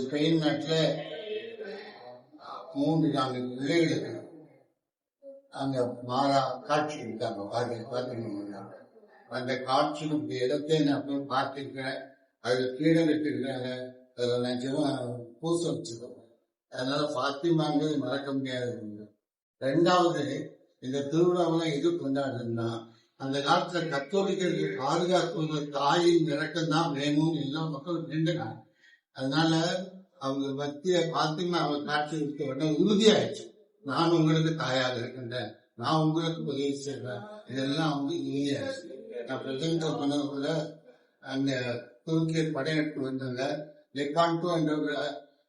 Spain நாட்டில் மூன்று நான்கு பிள்ளைகளுக்கு அங்க மாறா காட்சி இருக்காங்க. பார்க்க பார்க்கணும்னா அந்த காட்சியினுடைய இடத்தை நான் போய் பார்த்துருக்கேன் அதுல கீழே வச்சிருக்காங்க அதில் நிஜமா பூச வச்சிருக்கோம் அதனால பாத்திமாங்கிறது மறக்க முடியாது ரெண்டாவது இந்த திருவிழாவெல்லாம் எது கொண்டாடுறதுன்னா அந்த காலத்துல கத்தோலிக்கர்கள் பாதுகாப்பு தாயின் இறக்கம் தான் வேணும்னு எல்லா மக்களும் நின்றுனாங்க அதனால அவங்க மத்திய பாத்திமா அவங்க காட்சி இருக்க உடனே உறுதியாயிடுச்சு. நான் உங்களுக்கு தாயாக இருக்கின்றேன். நான் உங்களுக்கு உதவி செய்வேன். இதெல்லாம் அவங்க உறுதியாயிடுச்சு. நான் பிரசங்க பண்ணக்குள்ள அந்த துருக்கிய படையெடுத்து வந்தாங்க லெக்கான்டோ என்ற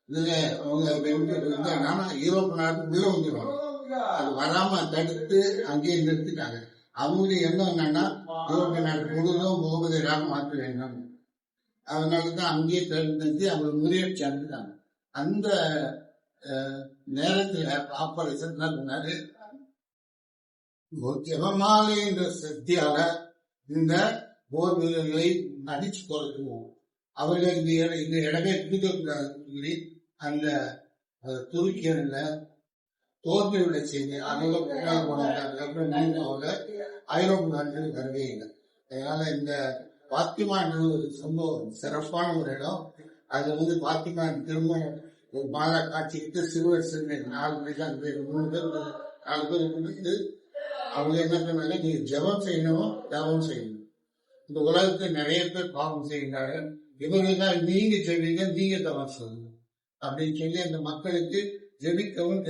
இதுல அவங்க வென்று வந்து ஆனா யூரோப் நாட்டு உள்ள வந்துடுவாங்க அது வராம தடுத்து அங்கேயே நிறுத்திட்டாங்க. அவங்களுடைய எண்ணம் என்னன்னா யூரோப்பிய நாட்டு முழுவதும் முகமதியராக மாற்ற வேண்டும். அதனாலதான் அங்கேயே தேர்ந்தெடுத்து அவங்க முறியடிச்சு அனுப்பிட்டாங்க அந்த நேரத்துல ஆபரேஷன் என்ன பண்ணாரு? ஜெபமாலை என்ற சக்தியால இந்த போர் வீரர்களை அடிச்சு குறைக்குவோம் அவர்கள் இந்த இந்த இடமே பிடிக்கக்கூடாதுன்னு சொல்லி அந்த துருக்கியர்ல தோல்வியுள்ள செய்தி அதனால பின்னால் போனாங்க அதுக்கப்புறம் மீண்டும் அவங்க ஐரோப்பிய நாட்டில் வரவே அதனால இந்த பாத்திமா ஒரு சம்பவம் சிறப்பான ஒரு இடம். அது வந்து பாத்திமா திரும்ப ஒரு மாதா காட்சிக்கிட்டு சிறுவர் சிறுவர் நாலு பேர் பேர் மூணு பேர் நாலு பேர் முடிந்து அவங்க என்ன பண்ணாங்க நீங்க ஜெபம் செய்யணும் ஜெபம் செய்யணும். இந்த உலகத்துல நிறைய பேர் பாவம் செய்கிறார்கள் இவங்க நீங்க செய்வீங்க நீங்க தவம் செய்யணும் அப்படின்னு சொல்லி அந்த மக்களுக்கு ஜெபிக்கவும்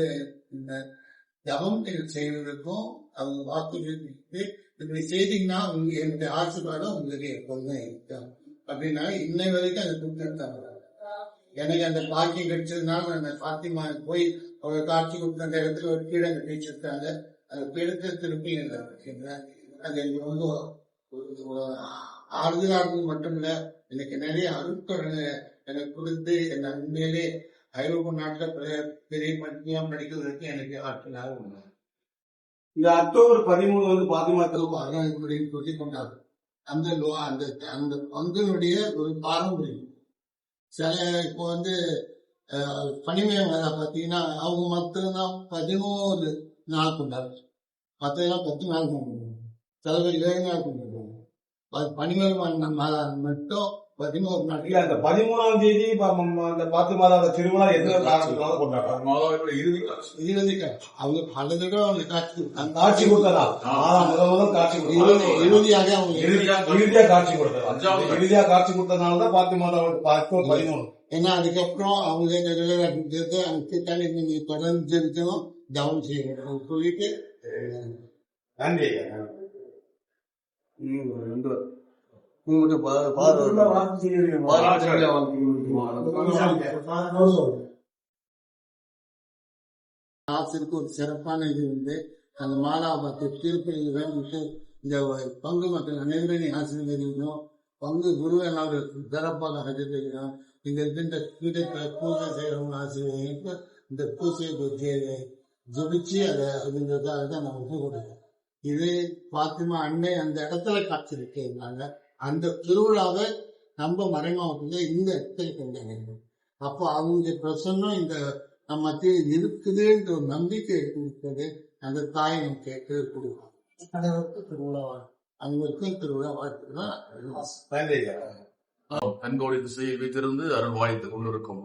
இந்த ஜபம் செய்வதற்கும் அவங்க வாக்குறுதி இப்படி செய்தீங்கன்னா உங்க என்னுடைய ஆசீர்வாதம் உங்களுக்கு எப்போதுமே இருக்கும். அப்படின்னா இன்னை வரைக்கும் அந்த குற்றம் எனக்கு அந்த பாக்கியம் கிடைச்சதுனால நான் அந்த பாத்திமா போய் அவங்க காட்சி கொடுத்த அந்த இடத்துல ஒரு கீழே கட்டிச்சிருக்காங்க அந்த பீடத்தை திருப்பி அது எனக்கு வந்து ஒரு- மட்டும் இல்ல எனக்கு நிறைய அருட்கொடை எனக்கு கொடுத்து என்னை உண்மையிலே ஐரோப்பா நாட்டில் பெரிய- பெரிய நடிக்கிறதுக்கு படிக்கிறதுக்கு எனக்கு ஆற்றலாக உண்டு இந்த அக்டோபர் பதிமூணு வந்து பாத்திமா திரும்ப சொல்லி கொண்டாரு அந்த லோ- அந்த அந்த பங்கினுடைய ஒரு பாரம்பரியம். சில இப்போ வந்து அஹ், பார்த்தீங்கன்னா அவங்க மட்டும்தான் பதினோரு நாள் கொண்டாடு மற்றதெல்லாம் பத்து நாள் கொண்டு சில பேர் ஏழு நாள் கொண்டாடுவாங்க. அது பனிமய மாதம் மட்டும் அந்த பதிமூணாம் தேதி அந்த பாத்திமாதாவோட திருவிழா எத்தனை காரணத்தினால கொண்டாடுறாங்க? மாதாவோட இறுதி காட்சி. இறுதி காட்சி. அவங்க பல தடவை அவங்க காட்சி கொடுத்தாங்க. காட்சி கொடுத்ததா? மாதா முதல் முதல் காட்சி இறுதி கொடுத்தா இறுதியாக அவங்க இறுதியா இறுதியா காட்சி கொடுத்ததா? அஞ்சாவது இறுதியா காட்சி கொடுத்ததுனாலதான் பாத்திமாதாவோட அக்டோபர் பதிமூணு. ஏன்னா அதுக்கப்புறம் அவங்க என்ன நிலையாட்டு அவங்க கேட்டாங்க நீங்க தொடர்ந்து ஜெபிக்கணும் டவுன் செய்யணும் சொல்லிட்டு நன்றி உங்களுடைய பா- பார்வை ஆசிற்கு ஒரு சிறப்பான இது வந்து அந்த மாலாபத்தை திருப்பதி வேண்டிட்டு இந்த பங்கு மக்கள் அனைவரையும் ஆசீர்வதிக்கணும் பங்கு குருவனாக சிறப்பாக ஆசீர்வதிக்கணும் இங்க இருக்கின்ற பீடத்தில் பூஜை செய்யறவங்க ஆசீர்வதிக்கணும் இந்த பூசை புத்தியை ஜபிச்சு அதை அதுங்கிறதுக்காக தான் நம்ம ஒப்பு கொடுக்கோம் இது பாத்திமா அன்னை அந்த இடத்துல காட்சிருக்கேன்னாங்க அந்த திருவிழாவை நம்ம மறைமாவட்டத்தில் இந்த இடத்துல கொண்டாங்க அப்போ அவங்க பிரசன்னம் இந்த நம்ம மத்தியில் இருக்குதுன்ற ஒரு நம்பிக்கை கொடுத்தது அந்த தாய் நமக்கு கேட்க கொடுக்கும் அனைவருக்கும் திருவிழா வாழ்த்து. அனைவருக்கும் திருவிழா வாழ்த்துக்கள் நன்றி கண்கோடி திசையில் வைத்திருந்து அருள் வாய்த்துக் கொண்டிருக்கும்.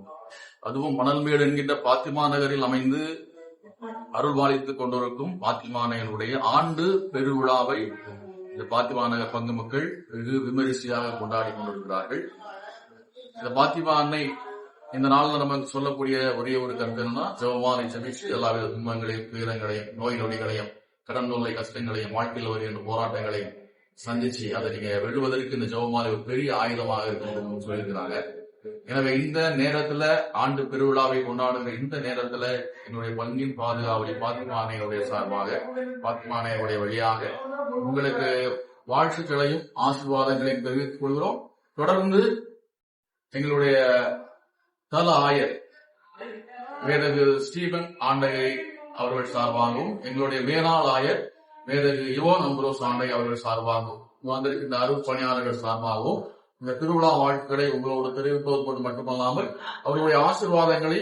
அதுவும் மணல்மேடு என்கின்ற பாத்திமா நகரில் அமைந்து அருள் வாய்த்துக் கொண்டிருக்கும் பாத்திமா நகருடைய ஆண்டு பெருவிழாவை இந்த பாத்திமா நகர் பங்கு மக்கள் வெகு விமரிசையாக கொண்டாடி கொண்டிருக்கிறார்கள். இந்த பாத்திமா அன்னை இந்த நாளில் நமக்கு சொல்லக்கூடிய ஒரே ஒரு கருத்து என்னன்னா ஜெபமாலை ஜபிச்சு எல்லாவித துன்பங்களையும் துயரங்களையும் நோய் நொடிகளையும் கடன் தொல்லை கஷ்டங்களையும் வாழ்க்கையில் வருகின்ற போராட்டங்களையும் சந்திச்சு அதை நீங்க வெல்லுவதற்கு இந்த ஜெபமாலை ஒரு பெரிய ஆயுதமாக இருக்கும் சொல்லியிருக்கிறாங்க. எனவே இந்த நேரத்துல ஆண்டு பெருவிழாவை கொண்டாடுகிற இந்த நேரத்துல என்னுடைய பங்கின் பாதுகாவலி பாத்மானையுடைய சார்பாக பாத்மானையுடைய வழியாக உங்களுக்கு வாழ்த்துக்களையும் ஆசீர்வாதங்களையும் தெரிவித்துக் கொள்கிறோம். தொடர்ந்து எங்களுடைய தல ஆயர் வேதகு ஸ்டீபன் ஆண்டகை அவர்கள் சார்பாகவும் எங்களுடைய மேலாள் ஆயர் வேதகு யுவன் அம்புரோஸ் ஆண்டகை அவர்கள் சார்பாகவும் வந்திருக்கின்ற அருள் பணியாளர்கள் சார்பாகவும் இந்த திருவிழா வாழ்த்துக்களை உங்களோடு தெரிவிப்பது மட்டுமல்லாமல் அவர்களுடைய ஆசீர்வாதங்களை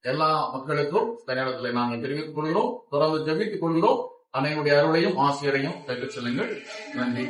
எல்லா மக்களுக்கும் இந்த நேரத்தில் நாங்கள் தெரிவித்துக் கொள்கிறோம் தொடர்ந்து ஜெபித்துக் கொள்கிறோம். அனைவருடைய அருளையும் ஆசிரியரையும் பெற்றுச் செல்லுங்கள். நன்றி.